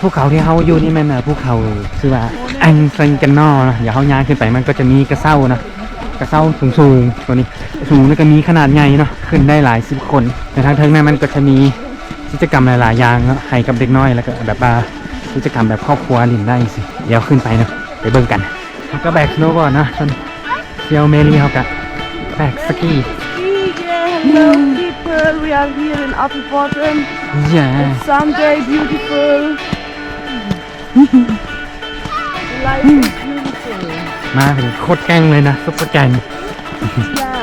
ภูเขาที่เขาอยู่นี่แม่นอะภูเขาชื่อว่าอังเซิงกันนอนะอย่าเขาย่างขึ้นไปมันก็จะมีกระเซ้านะกระเซ้าสูงสูงๆตัวนี้สูงแล้วก็มีขนาดใหญ่เนาะขึ้นได้หลายสิบคนแต่ทางเทิงนั้นมันก็จะมีกิจกรรมหลาย ๆ อย่างเนาะให้กับเด็กน้อยแล้วก็แบบว่ากิจกรรมแบบครอบครัวลินได้สิเดี๋ยวขึ้นไปเนาะไปเบิ่งกันเขาก็แบกสโนว์บอร์ดนะจนเซียวเมลี่เขาก็แบกสกี Hello people, we are here in Apfelbottom. อย่า Sunday, beautiful. Life is beautiful. มาถึงโคตรแกล้งเลยนะซุปเปอร์แกง Yeah.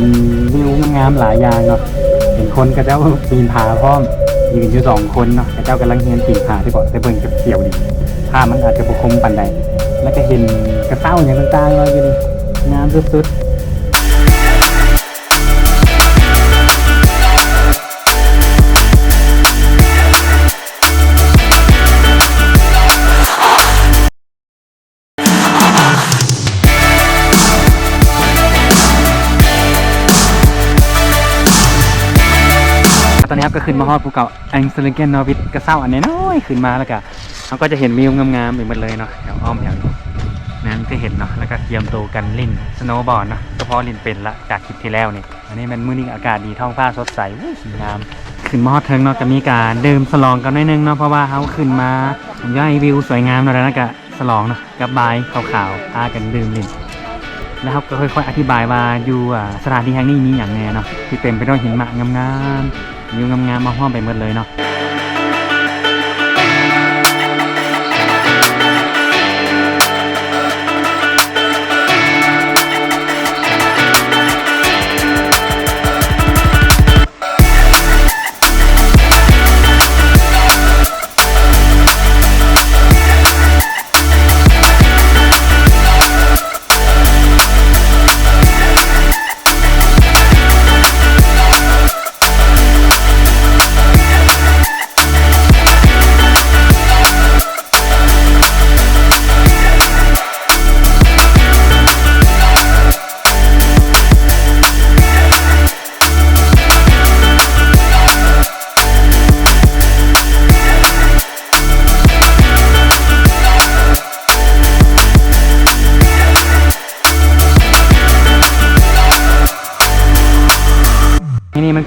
เห็นวิวงามๆหลายอย่างเนาะเห็นคนกับเจ้าปีนผาพร้อมยืนอยู่สองคนเนาะกับเจ้ากำลังเฮียนปีนผาที่บอกแต่เบิ่งจะเสียวดีภาพมันอาจจะปกคมปันใดแล้วก็เห็นกระเซ้าอย่างต่างๆเราอยู่นี่งามสุดๆ ก็ขึ้นมาฮอดภูเขาแองเซลเกนนอวิดกระเซ้าอันน้อยขึ้นมาแล้วก็เขาก็จะเห็นวิวงามๆไปหมดเลยเนาะแถวอ้อมแถวนี้นั้นก็เห็นเนาะแล้วก็เตรียมตัวกันเล่นสโนว์บอร์ดเนาะเฉพาะเล่นเป็นละจากคลิปที่แล้วนี่อันนี้มันมื้อนี้อากาศดีท้องฟ้าสดใสสวยงามขึ้นมาฮอดเทิงเนาะก็มีการดื่มสลองกันหน่อยนึงเนาะเพราะว่าเขาขึ้นมาย่อยวิวสวยงามเนาะแล้วก็สลองเนาะกับบายขาวๆพากันดื่มเล่นแล้วเขาก็ค่อยๆอธิบายว่าอยู่สถานที่แห่งนี้มีอย่างแน่เนาะที่เต็มไปด้วยหินมากงามๆ วิวงามๆมาห้อมไปหมดเลยเนาะ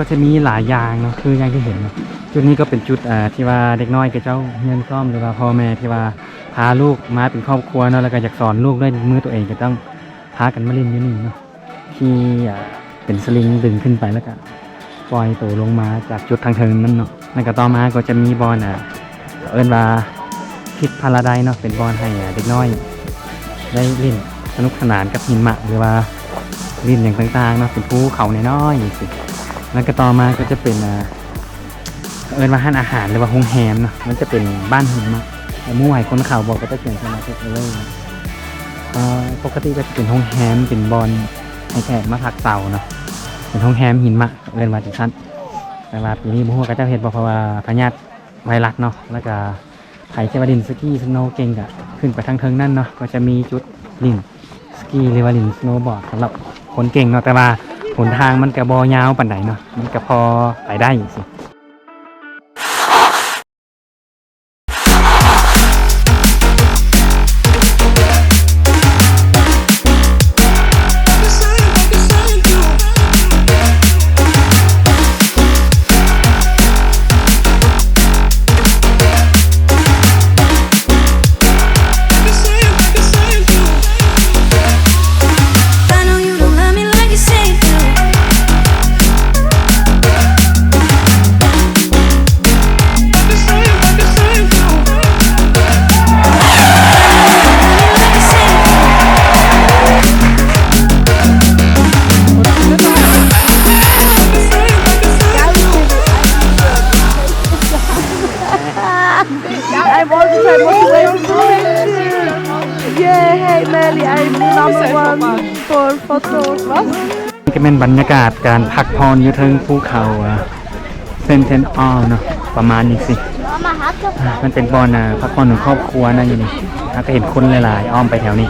ก็จะมีหลายอย่างเนาะคืออย่างที่เห็นเนาะจุดนี้ก็เป็นจุดอ่าที่ว่าเด็กน้อยกับเจ้าเฮียนซ่อมหรือว่าพ่อแม่ที่ว่าพาลูกมาเป็นครอบครัวเนาะแล้วก็อยากสอนลูกด้วยมือตัวเองก็ต้องพากันมาเล่นอยู่นี่เนาะที่อ่าเป็นสลิงดึงขึ้นไปแล้วก็ปล่อยตัวลงมาจากจุดทางเทิงนั่นเนาะแล้วก็ต่อมาก็จะมีบอลอะเอิ้นว่าคิดพาราไดเนาะเป็นบอลให้เด็กน้อย ได้เล่นสนุกสนานกับหิมะหรือว่าเล่นอย่างต่างๆเนาะเป็นภูเขาน้อยๆสิ แล้วก็ต่อมาก็จะเป็นอ่าเอินว่าห้านอาหารหรือว่าโรงแรมเนาะมันจะเป็นบ้านหิมะแต่เมื่อวานคนข่าวบอกก็จะเขียนสมาชิกเลยเอ่อปกติก็จะเป็นโรงแรมเป็นบอลให้แขกมาพักเสาเนาะเป็นโรงแรมหิมะเอินว่าจังซั่นแต่ว่าปีนี้บ่ฮู้ว่าก็จะเฮ็ดบ่เพราะว่าพยาธิไวรัสเนาะแล้วก็ไผที่ว่าดินสกีสโนว์เก่งก็ขึ้นไปทางเทิงนั่นเนาะก็จะมีจุดลินสกีหรือว่าลินสโนว์บอร์ดสำหรับคนเก่งเนาะแต่ว่า นทางมันกระบอยาวปันไหนเนาะมันก็พอไปได้สิ Congratulations! Yeah, hey Melly, I'm number one for photo. นี่ก็เป็นบรรยากาศการพักผ่อนยู่เทิงภูเขาอะเซนเทนอ้อลเนาะประมาณนี้สิมันเป็นบอลนะพักพนของครอบครัวนะอยู่นี่ล้วก็เห็นคนหลายๆ อ้อมไปแถวนี้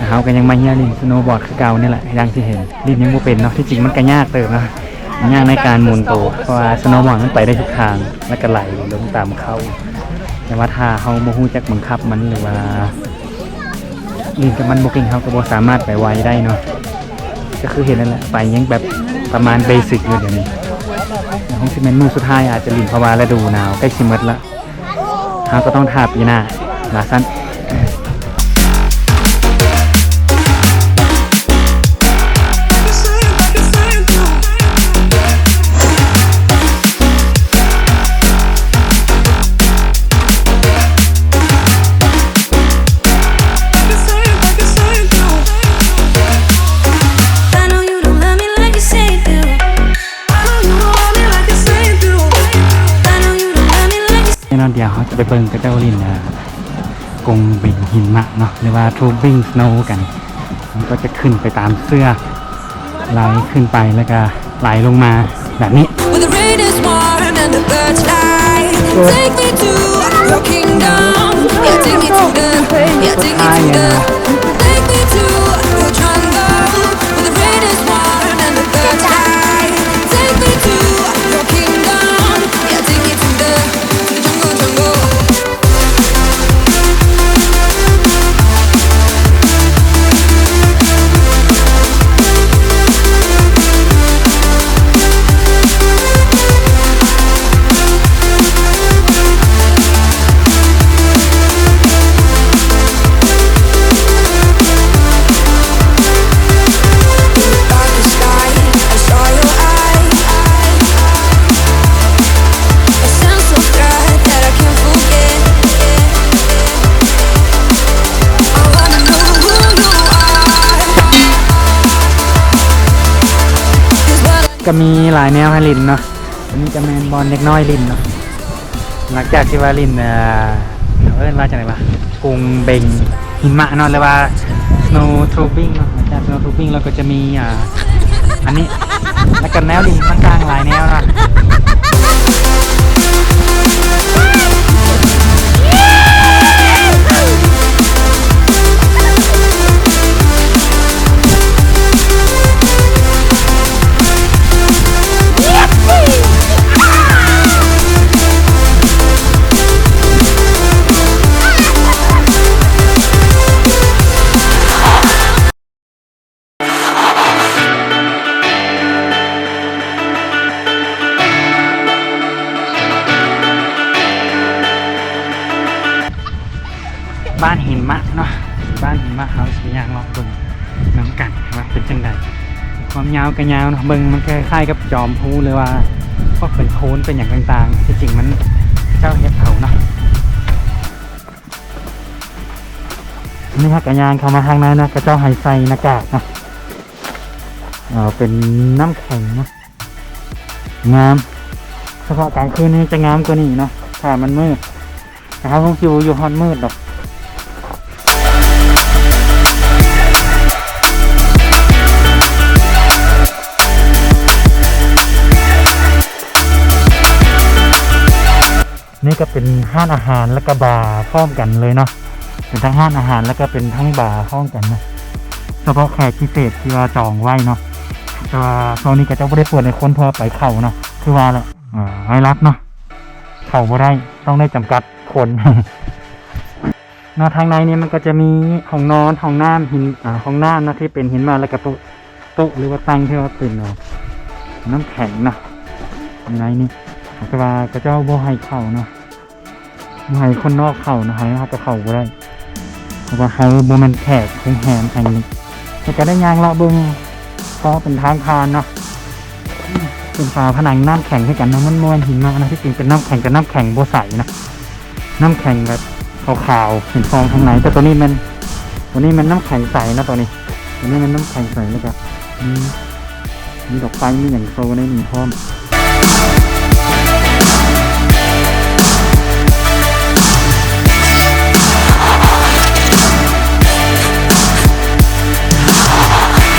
นะครับก็ยังมาเฮียลินสโนบอร์ดคือเก่านี่แหละดังที่เห็นรีบยังบ่เป็นเนาะที่จริงมันก็ยากเติมนะยากในการหมุนตัวเพราะว่าสโนบอร์ดมันไปได้ทุกทางและก็ไหลลงตามเข้า แต่ว่าถ้าเขาโมหูจักบังคับมันหรือว่าลินกับมันโบเก่งเขาก็บ่สามารถไปไวได้เนาะก็คือเห็นนั่นแหละไปยังแบบประมาณเบสิกอยู่เดี๋ยวนี้ของซีเมนต์มือสุดท้ายอาจจะลินเพราะว่าฤดูหนาวใกล้ชิมดละเขาก็ต้องทาปีหน้าลาสั้น ดียวเขาจะไปเบิ่งกระเจ้าลินนะกงบิงหิมะเนาะหรือว่าทูบิงสโนว์กัน มันก็จะขึ้นไปตามเสื้อไหลขึ้นไปแล้วก็ไหลลงมาแบบนี้ Take me to your kingdom. Yeah, take me to the. Yeah, take me to the. ก็มีหลายแนวให้ลินเนาะอันนี้จะแมนบอลเล็กน้อยลินเนาะหลังจากที่ว่าลินเอ่อเอิ้นว่าจากไหนวะกรุงเบงหิมะเนาะหรือว่า snow tubing เนาะหลังจาก snow tubing เราก็จะมีอ่าอันนี้แล้วก็แนวลินกลางๆหลายแนวนะ ยาวก็ยาวเนะเบิ่งมันคล้ายๆกับจอมพูเลยว่าก็เป็นโคนเป็นอย่างต่างๆที่จริงมันเจ้าเห็ดเขาเนาะนี่ฮะกระยางเข้ามาทางนั้นนะกระเจ้าไฮไซหน้ากากนะเออเป็นน้ำแข็งนะงามเฉพาะกลางคืนนี่จะงามกว่านี้เนาะถ้ามันมืดนะครับคงอยู่อยู่ฮอนมืดดอก นี่ก็เป็นห้านอาหารและก็บาร์พร้อมกันเลยเนาะเป็นทั้งห้านอาหารแล้วก็เป็นทั้งบาร์พร้อมกันนะเฉพาะแขกพิเศษที่ว่าจองไว้เนาะแต่ว่าตอนนี้ก็จะไม่ได้เปิดในคนเพอไปเข่าเนาะคือว่าละอ่าไว้รักเนาะเข่าบ่ได้ต้องได้จำกัดคนนาะทางในนี่มันก็จะมีห้องนอนห้องน้ำหินอ่าห้องน้ำนะที่เป็นหินมาแล้วก็โต๊ะโต๊ะหรือว่าตั้งที่ว่าเป็นเนาะน้ำแข็งนะในนี้ แต่ว่าก็เจ้าบ่ให้เข้าเนาะบ่ให้คนนอกเข้านะให้เขาจะเข้าบ่ได้เพราะว่าเขาบ่แม่นแขกคงแหมทางนี้แต่ก็ได้ยางเลาะเบิ่งเพราะเป็นทางผ่านเนาะเป็นฝาผนังน้ำแข็งให้กันนะมันมวนหินมากนะที่จริงเป็นน้ำแข็งกับน้ำแข็งบ่ใสนะน้ำแข็งแบบขาวๆเห็นฟองทางไหนแต่ตัวนี้มันตัวนี้มันน้ำแข็งใสนะตัวนี้ตัวนี้มันน้ำแข็งใสแล้วก็มีมีดอกไฟมีอย่างโซในนี้พร้อม